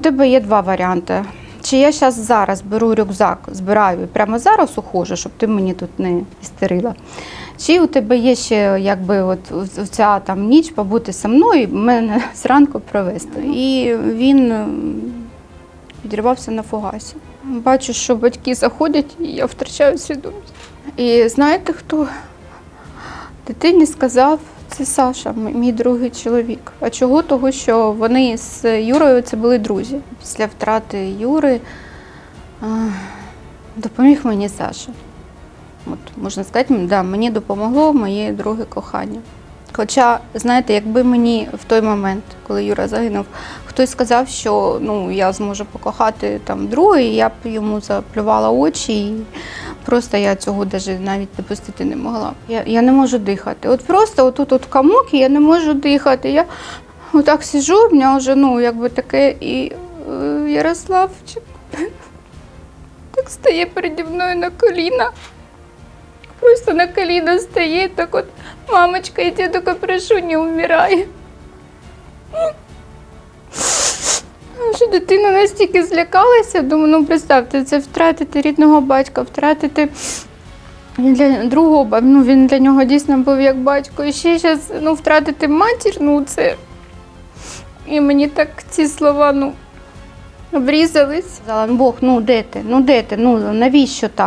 У тебе є два варіанти. Чи я зараз зараз беру рюкзак, збираю і прямо зараз ухожу, щоб ти мені тут не істерила. Чи у тебе є ще якби от ця там ніч побути зі мною і мене зранку провести. І він підірвався на фугасі. Бачу, що батьки заходять, і я втрачаю свідомість. І знаєте хто? Дитині сказав, це Саша, мій другий чоловік. А чого? Того, що вони з Юрою це були друзі. Після втрати Юри допоміг мені Саша. От, можна сказати, да, мені допомогло моє друге кохання. Хоча, знаєте, якби мені в той момент, коли Юра загинув, хтось сказав, що ну, я зможу покохати там другий, я б йому заплювала очі і просто я цього даже навіть допустити не могла. Я, я не можу дихати. От просто отут от комок, і я не можу дихати. Я отак сижу, в мене вже ну, якби таке, і е, Ярославчик так стає переді мною на коліна. Просто на коліна стає, так от, мамочка, я тебе тільки прошу, не вмирай. Що дитина настільки злякалася, думаю, ну представте, це втратити рідного батька, втратити для другого, ну він для нього дійсно був як батько. І ще зараз ну, втратити матір, ну це. І мені так ці слова, ну, обрізались. Бог, ну де ти? Ну де ти? Ну навіщо так?